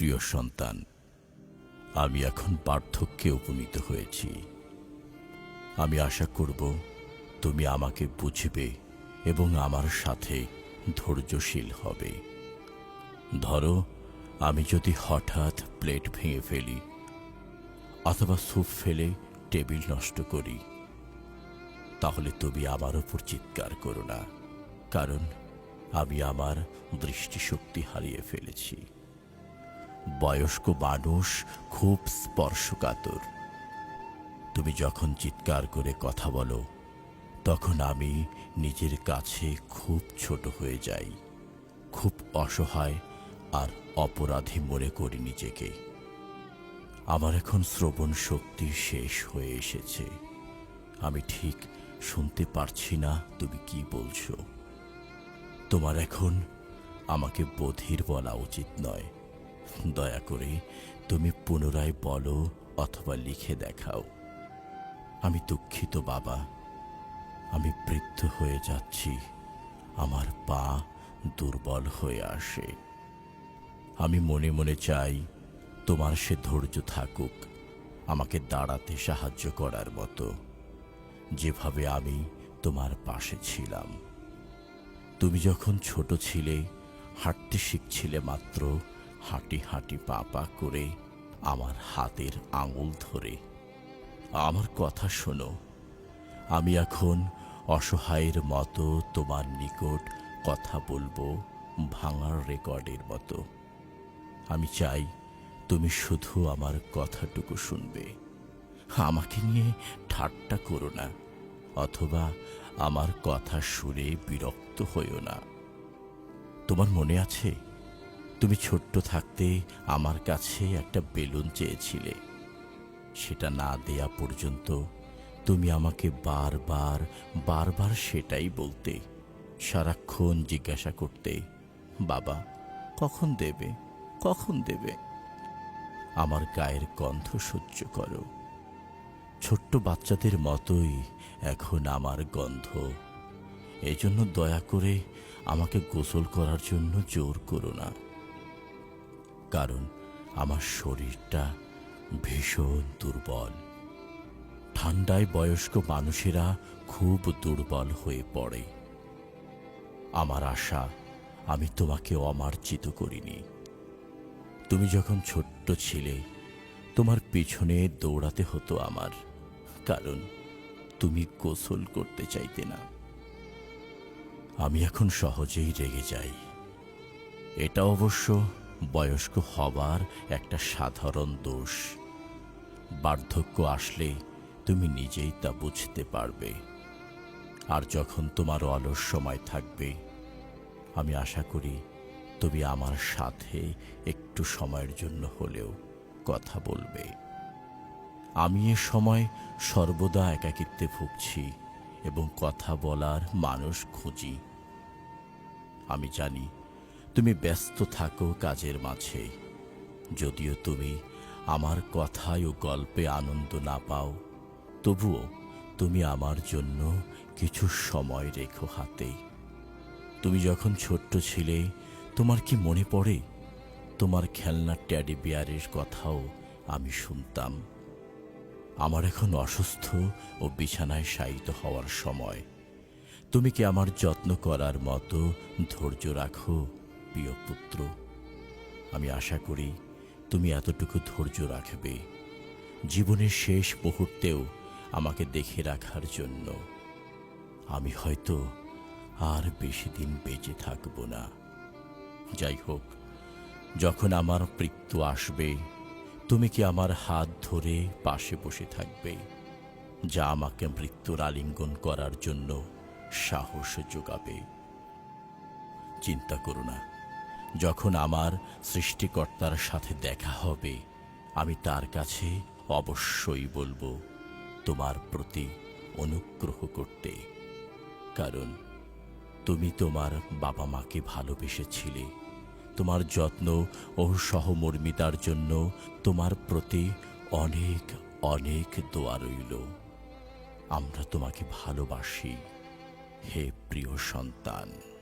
প্রিয় সন্তান, আমি এখন পার্থক্যে উপনীত হয়েছি। আমি আশা করব তুমি আমাকে বুঝবে এবং আমার সাথে ধৈর্যশীল হবে। ধরো, আমি যদি হঠাৎ প্লেট ভেঙে ফেলি অথবা স্যুপ ফেলে টেবিল নষ্ট করি, তাহলে তুমি আমার উপর চিৎকার করো না, কারণ আমি আমার দৃষ্টিশক্তি হারিয়ে ফেলেছি। বয়স্ক মানুষ খুব স্পর্শকাতর। তুমি যখন চিৎকার করে কথা বলো, তখন আমি নিজের কাছে খুব ছোট হয়ে যাই, খুব অসহায় আর অপরাধী মনে করি নিজেকে। আমার এখন শ্রবণ শক্তি শেষ হয়ে এসেছে। আমি ঠিক শুনতে পারছি না তুমি কি বলছো। তোমার এখন আমাকে বধির বলা উচিত নয়। দয়া করে তুমি পুনরায় বলো অথবা লিখে দেখাও। আমি দুঃখিত, বাবা। আমি বৃদ্ধ হয়ে যাচ্ছি। আমার পা দুর্বল হয়ে আসে। আমি মনে মনে চাই, তোমার সে ধৈর্য থাকুক, আমাকে দাঁড়াতে সাহায্য করার মতো। যেভাবে আমি তোমার পাশে ছিলাম। তুমি যখন ছোট ছিলে, হাঁটতে শিখছিলে মাত্র হাঁটি হাঁটি পা পা করে আমার হাতের আঙুল ধরে। আমার কথা শোনো, আমি এখন অসহায়ের মতো তোমার নিকট কথা বলব ভাঙার রেকর্ডের মতো। আমি চাই তুমি শুধু আমার কথাটুকু শুনবে। আমাকে নিয়ে ঠাট্টা করো না, অথবা আমার কথা শুনে বিরক্ত হইও না। তোমার মনে আছে তুমি ছোট্ট থাকতে আমার কাছে একটা বেলুন চেয়েছিলে। সেটা না দেয়া পর্যন্ত তুমি আমাকে বারবার বারবার সেটাই বলতে, সারাক্ষণ জিজ্ঞাসা করতে, বাবা, কখন দেবে? কখন দেবে? আমার গায়ের গন্ধ সহ্য করো। ছোট্ট বাচ্চাদের মতোই এখন আমার গন্ধ। এজন্য দয়া করে আমাকে গোসল করার জন্য জোর করো না। কারণ আমার শরীরটা ভীষণ দুর্বল। ঠান্ডায় বয়স্ক মানুষেরা খুব দুর্বল হয়ে পড়ে। আমার আশা, আমি তোমাকে অমার্জিত করিনি। তুমি যখন ছোট্ট ছিলে, তোমার পিছনে দৌড়াতে হতো আমার, কারণ তুমি গোসল করতে চাইতে না। আমি এখন সহজেই রেগে যাই। এটা অবশ্য বয়স্ক হবার একটা সাধারণ দোষ। বার্ধক্য আসলে তুমি নিজেই তা বুঝতে পারবে। আর যখন তোমার অলস সময় থাকবে, আমি আশা করি তুমি আমার সাথে একটু সময়ের জন্য হলেও কথা বলবে। আমি এ সময় সর্বদা একাকিত্বে ভুগছি এবং কথা বলার মানুষ খুঁজি। আমি জানি তুমি ব্যস্ত থাকো কাজের মাঝে। যদিও তুমি আমার কথায় ও গল্পে আনন্দ না পাও, তবুও তুমি আমার জন্য কিছু সময় রেখো হাতে। তুমি যখন ছোট্ট ছিলে, তোমার কি মনে পড়ে? তোমার খেলনার ট্যাডি বিয়ারের কথাও আমি শুনতাম। আমার এখন অসুস্থ ও বিছানায় শায়িত হওয়ার সময়। তুমি কি আমার যত্ন করার মতো ধৈর্য রাখো? প্রিয় পুত্র, আমি আশা করি তুমি এতটুকু ধৈর্য রাখবে জীবনের শেষ মুহূর্তেও আমাকে দেখে রাখার জন্য। আমি হয়তো আর বেশি দিন বেঁচে থাকব না। যাই হোক, যখন আমার মৃত্যু আসবে, তুমি কি আমার হাত ধরে পাশে বসে থাকবে, যা আমাকে মৃত্যুর আলিঙ্গন করার জন্য সাহস যোগাবে? চিন্তা করো না। যখন আমার সৃষ্টিকর্তার সাথে দেখা হবে, আমি তার কাছে অবশ্যই বলব, তোমার প্রতি অনুগ্রহ করতে। কারণ তুমি তোমার বাবা মাকে ভালোবেসেছিলে। তোমার যত্ন ও সহমর্মিতার জন্য তোমার প্রতি অনেক অনেক দোয়া রইল। আমরা তোমাকে ভালোবাসি, হে প্রিয় সন্তান।